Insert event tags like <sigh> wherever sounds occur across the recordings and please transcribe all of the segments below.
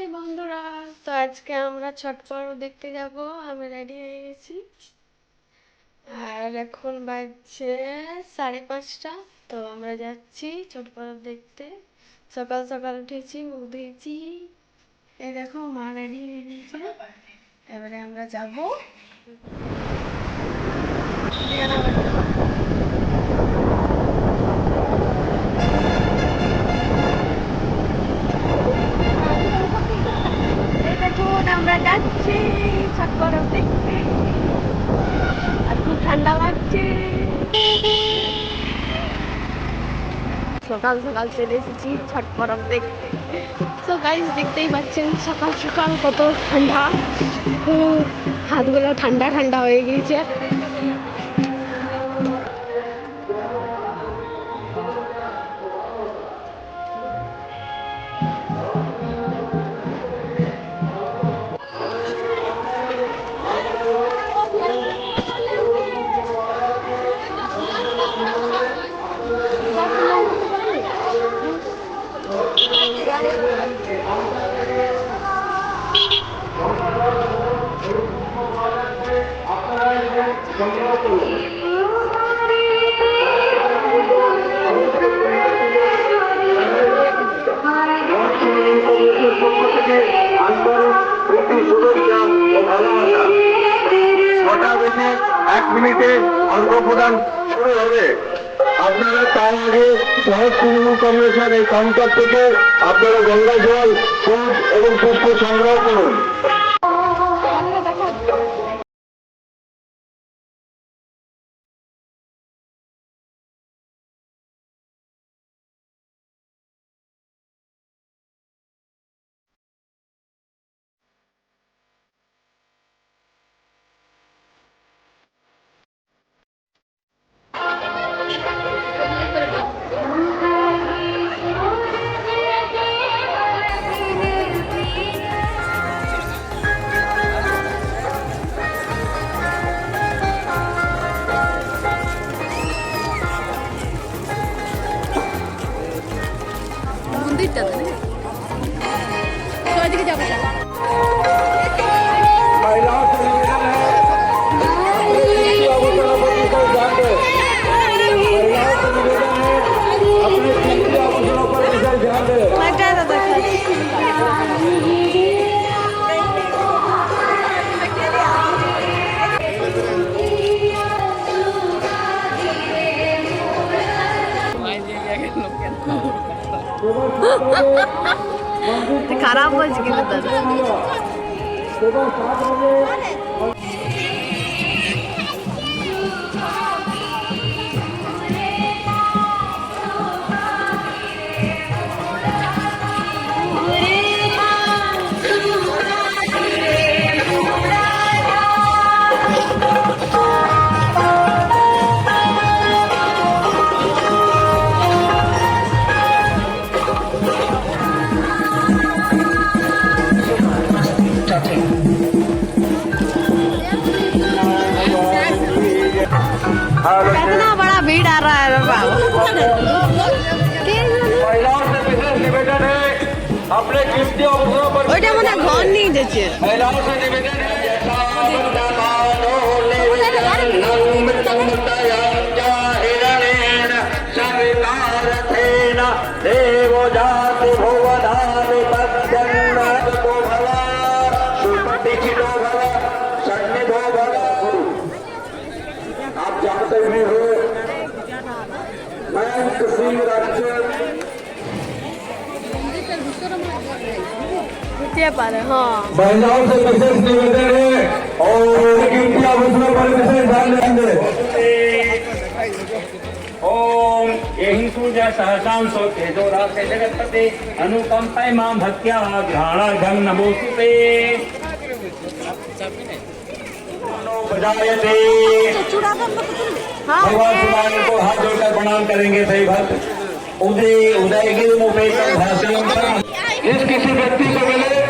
High বন্ধুরা, তো আজকে আমরা ছট পর্ব দেখতে যাব। আমি রেডি হয়ে গেছি। আর এখন বাজছে সাড়ে পাঁচটা, তো আমরা যাচ্ছি ছট পর্ব দেখতে। সকাল সকাল উঠেছি, মুখ ধুয়েছি। এই দেখো, মা রেডি হয়ে গেছে। এবারে আমরা যাব। সকাল সকাল চলে এসেছি ছট পরব দেখতে। তো গাইজ দেখতেই পাচ্ছেন, সকাল সকাল কত ঠান্ডা। হাতগুলো ঠান্ডা ঠান্ডা হয়ে গিয়েছে। মিনিটে অঙ্গ প্রদান শুরু হবে। আপনারা তার আগে শহর তৃণমূল কংগ্রেসের এই কাউন্টার থেকে আপনারা গঙ্গা জল ফুল এবং পুষ্প সংগ্রহ করুন। 어, 어, 어. <laughs> 그 갈아버지기보다는 ওইটা মনে হয় ঘর নিয়ে যাচ্ছে। दे महिलाओं से विशेष निवेदन है और गिनती आभूषणों पर विशेष ध्यान देंगे भगवान को हाथ जोड़कर प्रणाम करेंगे सही भक्त उदय उदयगिर मुकेश भाषण इस किसी व्यक्ति को मिले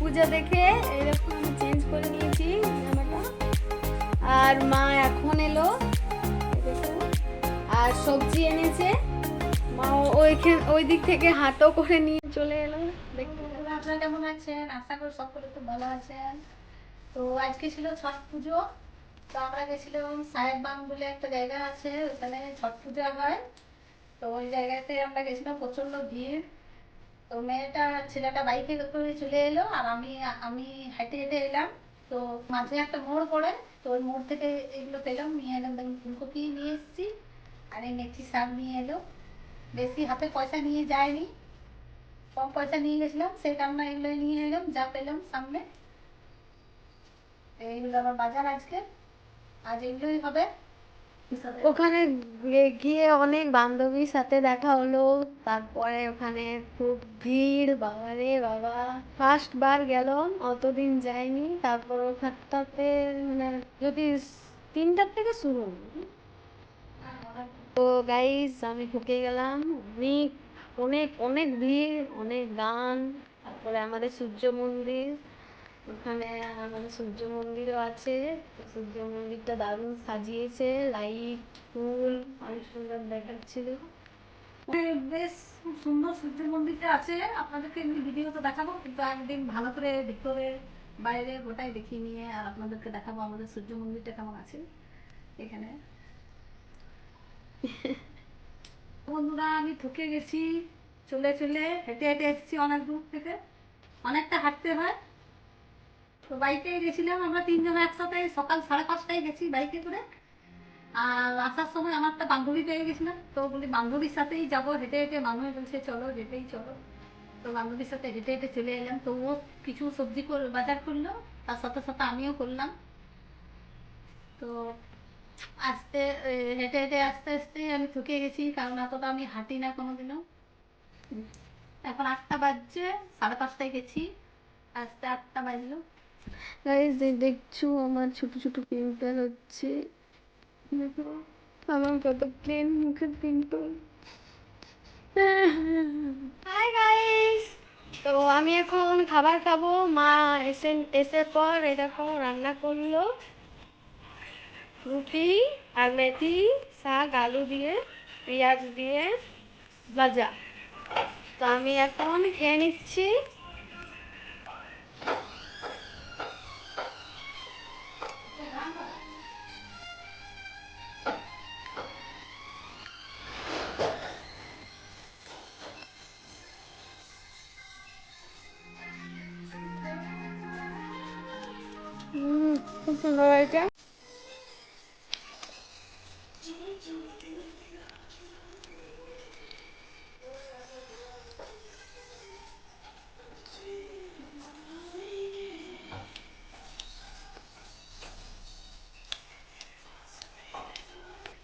পূজা দেখে এরকম চেঞ্জ করে নিয়েছি জামাটা। আর মা এখন এলো আর সবজি এনেছে মা ওইখান ওই দিক থেকে হাতও করে নিয়ে চলে এলো। দেখতে আপনারা কেমন আছেন? আশা করি সকলে খুব ভালো আছেন। তো আজকে ছিল ছট পুজো। তো আমরা গেছিলাম সাহেববাং বলে একটা জায়গা আছে, ওখানে ছট পূজা হয়। তো ওই জায়গাতে আমরা গেছিলাম প্রচণ্ড ভিড়। তো মেয়েটা, ছেলেটা বাইকে করে চলে এলো আর আমি আমি হেঁটে হেঁটে এলাম। তো মাঝে একটা মোড় পড়ে, তো ওই মোড় থেকে এগুলো পেলাম, নিয়ে এলাম, দেখুন, ফুলকপি নিয়ে এসেছি। আর এই মেথি শাক নিয়ে এলো। বেশি হাতে পয়সা নিয়ে যায়নি। কম পয়সা নিয়ে গেছিলাম, সেই কারণে এগুলো নিয়ে এলাম, যা পেলাম সামনে। এইগুলো আমার বাজার আজকে। আজ এগুলোই হবে। ওখানে গিয়ে অনেক বান্ধবীর সাথে দেখা হলো। তারপরে ওখানে খুব ভিড় বাবা রে বাবা। ফার্স্ট বার গেলাম, অতদিন যাইনি। তারপর ওখানটাতে মানে যদি তিনটার থেকে শুরু। তো গাইস আমি ঢুকে গেলাম। অনেক অনেক অনেক ভিড়, অনেক গান। তারপরে আমাদের সূর্য মন্দির। ওখানে আমাদের সূর্য মন্দিরও আছে সূর্য মন্দিরটা দারুণ সাজিয়েছে লাইট ফুল অনেক সুন্দর দেখাচ্ছিল। বেশ খুব সুন্দর সূর্য মন্দিরটা আছে আপনাদেরকে এমনি ভিডিও তো দেখাবো কিন্তু একদিন ভালো করে ভিতরে বাইরে গোটাই দেখিয়ে নিয়ে আর আপনাদেরকে দেখাবো আমাদের সূর্য মন্দিরটা কেমন আছে এখানে। <laughs> বন্ধুরা আমি ঠকে গেছি চলে চলে হেঁটে হেঁটে এসেছি অনেক দূর থেকে অনেকটা হাঁটতে হয়। তো বাইকে গেছিলাম, আমরা তিনজন একসাথে সকাল সাড়ে পাঁচটায় গেছি বাইকে করে। আর আসার সময় আমার একটা বান্ধবী পেয়ে গেছিলাম, তো বলি বান্ধবীর সাথেই যাব, হেঁটে হেঁটে বান্ধবী বলছে, চলো যেতেই চলো। তো বান্ধবীর সাথে হেঁটে হেঁটে চলে এলাম, তো ও কিছু সবজি বাজার করল, তার সাথে সাথে আমিও করলাম। তো আস্তে হেঁটে হেঁটে আস্তে আস্তে আমি থকে গেছি, কারণ এতটা আমি হাঁটি না কোনোদিনও। এখন আটটা বাজছে, সাড়ে পাঁচটায় গেছি, আস্তে আটটা বাজলো। গাইস দেখছ আমার ছোট ছোট পিম্পল হচ্ছে। দেখো আমার কত প্লেন মুখের পিম্পল। হাই গাইস তো আমি এখন খাবার খাব। মা এসে এসে পর এরকম রান্না করল। রুটি আর মেথি, শাক, আলু দিয়ে, পেঁয়াজ দিয়ে ভাজা। তো আমি এখন খেয়ে নিচ্ছি। খুব সুন্দর হয়েছে।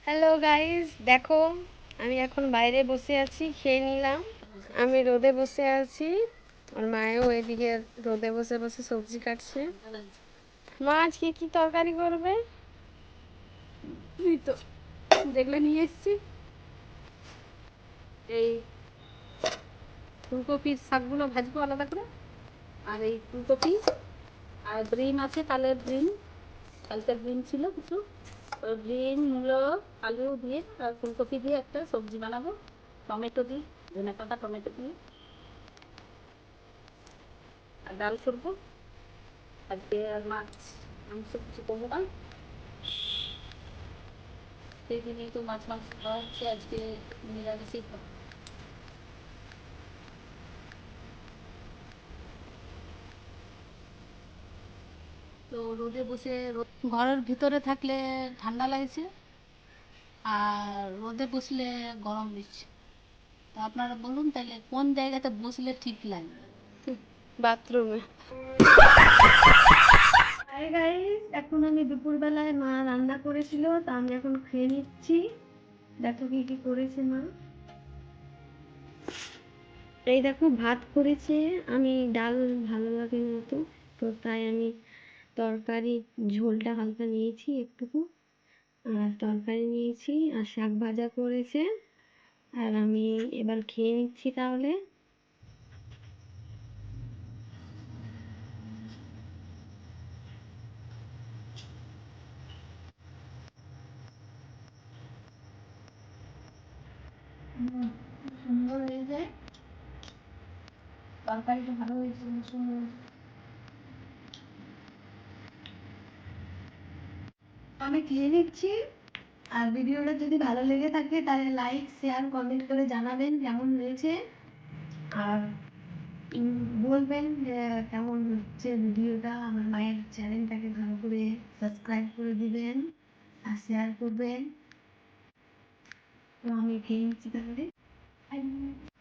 হ্যালো গাইস দেখো, আমি এখন বাইরে বসে আছি, খেয়ে নিলাম। আমি রোদে বসে আছি। আর মায়েও এদিকে রোদে বসে বসে সবজি কাটছে। মা, আজকে কি তরকারি করবে? তো যেগুলো নিয়ে এসেছি। এই ফুলকপির শাকগুলো ভাজবো আলাদা করে। আর এই ফুলকপি আর ব্রিম আছে কালের ব্রিম কালকে ব্রিম ছিল কিছু। ব্রিম মূলো, আলু দিয়ে আর ফুলকপি দিয়ে একটা সবজি বানাবো। টমেটো দিই ধনে পাতা টমেটো দিয়ে। আর ডাল করব আজকে আর মাছ মাংস কিছু করব না দিনই তো মাছ মাংস খাওয়া হচ্ছে আজকে নিরামিষই খাব তো রোদে বসে ঘরের ভিতরে থাকলে ঠান্ডা লাগছে আর রোদে বসলে গরম দিচ্ছে তো আপনারা বলুন তাহলে কোন জায়গাতে বসলে ঠিক লাগবে? বাথরুমে। এখন আমি দুপুরবেলায় মা রান্না করেছিল, তা আমি এখন খেয়ে নিচ্ছি। দেখো কি কি করেছে মা। এই দেখো, ভাত করেছে। আমি ডাল ভালো লাগে না তো তো তাই আমি তরকারি, ঝোলটা হালকা নিয়েছি একটুকু। আর তরকারি নিয়েছি, আর শাক ভাজা করেছে। আর আমি এবার খেয়ে নিচ্ছি তাহলে। সুন্দর হয়েছে তরকারিটা ভালো হয়েছে সুন্দর আমি খেয়ে নিচ্ছি। আর ভিডিওটা যদি ভালো লেগে থাকে, তাহলে লাইক শেয়ার কমেন্ট করে জানাবেন কেমন হয়েছে। আর বলবেন যে কেমন হচ্ছে ভিডিওটা, আমার মায়ের চ্যানেলটাকে ভালো করে সাবস্ক্রাইব করে দিবেন আর শেয়ার করবেন। তো আমি খেয়ে নিচ্ছি তাহলে Bye.